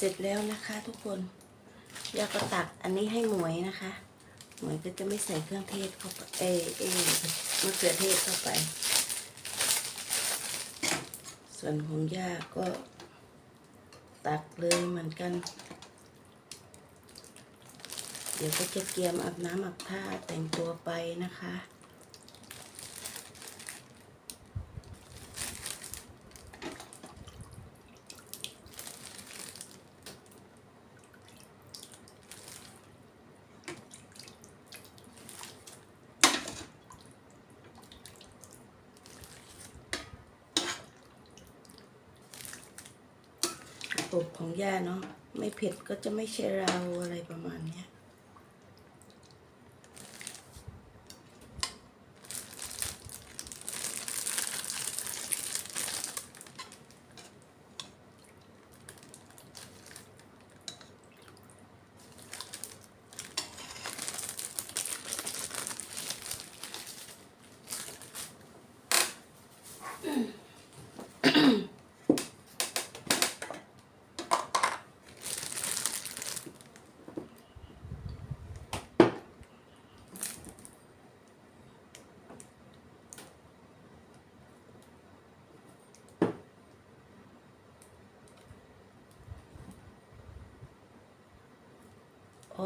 เสร็จแล้วนะคะทุกคนย่าก็ตักอันนี้ให้หมวยนะคะ หมวยก็จะไม่ใส่เครื่องเทศเข้าไปเออเออมะเขือเทศเข้าไป ส่วนของย่าก็ตักเลยเหมือนกัน เดี๋ยวก็จะเตรียมอาบน้ำอาบท่าแต่งตัวไปนะคะ ตบของย่าเนาะไม่เผ็ดก็จะไม่ใช่เราอะไรประมาณเนี้ย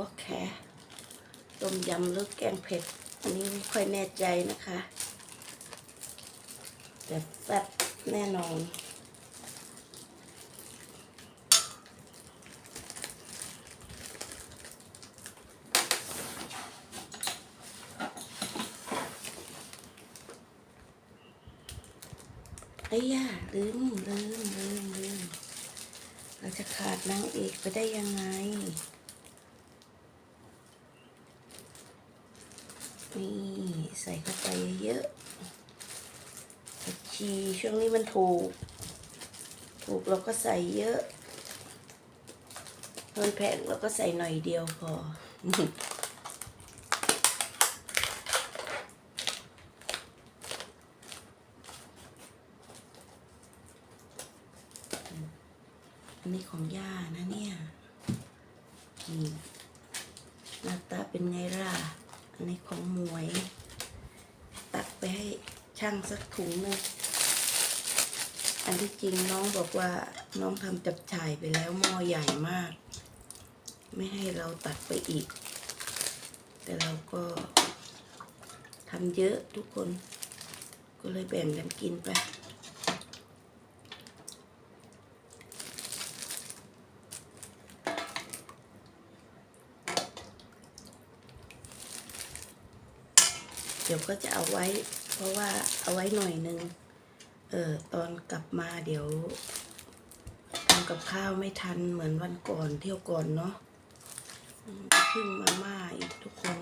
อเคต้มยำหรือแกงเผ็ด อันนี้ไม่ค่อยแน่ใจนะคะ แต่แซ่บแน่นอนไอ้ย่าลืมลืมลืมลืมเราจะขาดนางเอกไปได้ยังไง นี่ใส่เข้าไปเยอะๆผักชีช่วงนี้มันถูก ถูกเราก็ใส่เยอะมันแพงเราก็ใส่หน่อยเดียวพออันนี้ของย่านะเนี่ย นี่หน้าตาเป็นไงล่ะ ของหมวย ตักไปให้ช่างสักถุงหนึงอันที่จริงน้องบอกว่าน้องทำจับฉ่ายไปแล้วหม้อใหญ่มาก ไม่ให้เราตักไปอีก แต่เราก็ทำเยอะทุกคน ก็เลยแบ่งกันกินไป เดี๋ยวก็จะเอาไว้ เพราะว่าเอาไว้หน่อยนึง เออตอนกลับมาเดี๋ยวทำกับข้าวไม่ทันเหมือนวันก่อนเที่ยวก่อนเนาะพึ่งมาม่าอีกทุกคน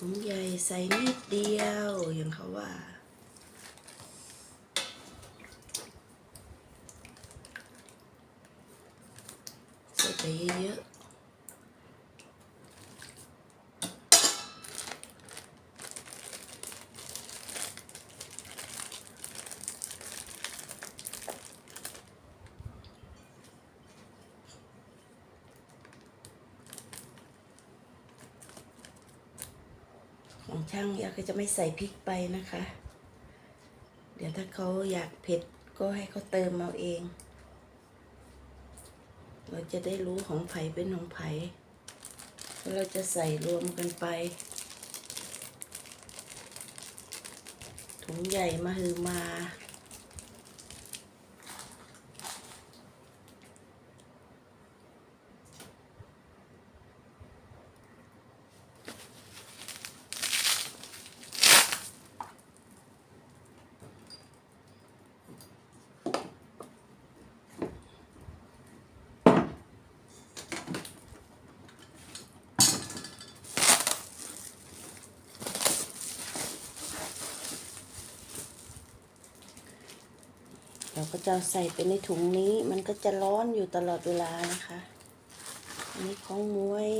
ถุงใหญ่ใส่นิดเดียวอย่างเขาว่า ใส่ไปเยอะๆ ของช่างยาก็จะไม่ใส่พริกไปนะคะ เดี๋ยวถ้าเขาอยากเผ็ดก็ให้เขาเติมเอาเอง เราจะได้รู้ของไผ่เป็นของไผ่เราจะใส่รวมกันไป ถุงใหญ่มาฮือมา เราก็จะใส่ไปในถุงนี้ มันก็จะร้อนอยู่ตลอดเวลานะคะ อันนี้ของมวย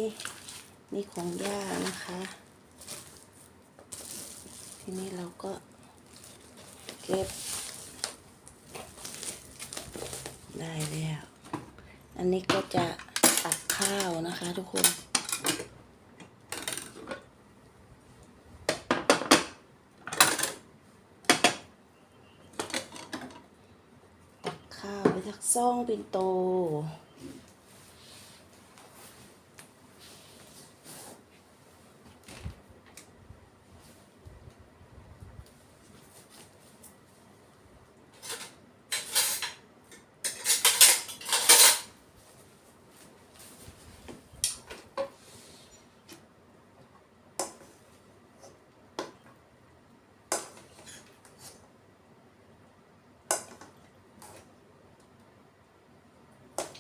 นี่ของย่านะคะ ทีนี้เราก็เก็บ ได้แล้ว อันนี้ก็จะตักข้าวนะคะทุกคน ตัก ข้าวไปทักซ่องเป็นโต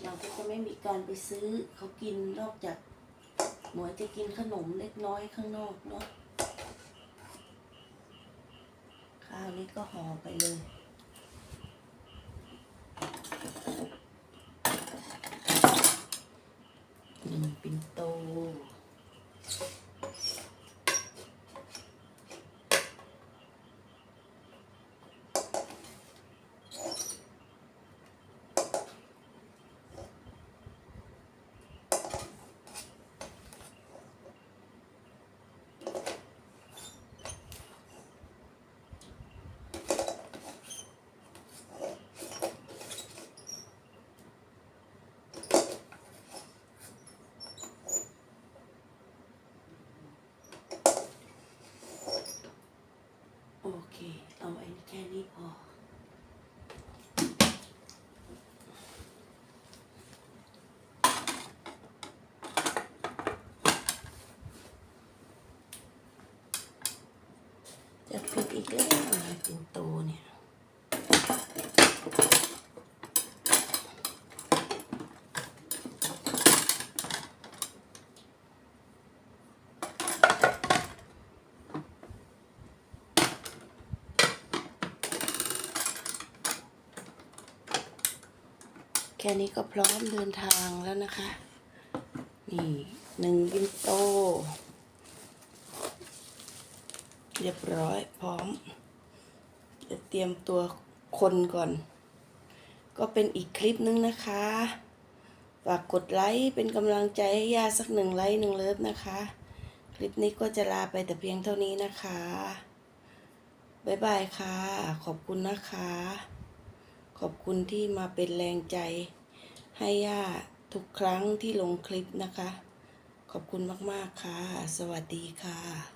เราก็จะไม่มีการไปซื้อเขากินนอกจากหมวยจะกินขนมเล็กน้อยข้างนอกเนาะข้าวนี้ก็ห่อไปเลยหนึ่งปิ่นโต โอเคเอาไอ้แค่นี้พอ จะผิดอีก แค่นี้ก็พร้อมเดินทางแล้วนะคะ นี่หนึ่งบินโต เรียบร้อยพร้อม จะเตรียมตัวคนก่อน ก็เป็นอีกคลิปนึงนะคะ ฝากกดไลค์เป็นกำลังใจให้ยาสักหนึ่งไลค์หนึ่งเลิฟนะคะ คลิปนี้ก็จะลาไปแต่เพียงเท่านี้นะคะ บ๊ายบายค่ะ ขอบคุณนะคะ ขอบคุณที่มาเป็นแรงใจให้ย่าทุกครั้งที่ลงคลิปนะคะ ขอบคุณมาก ๆ ค่ะ สวัสดีค่ะ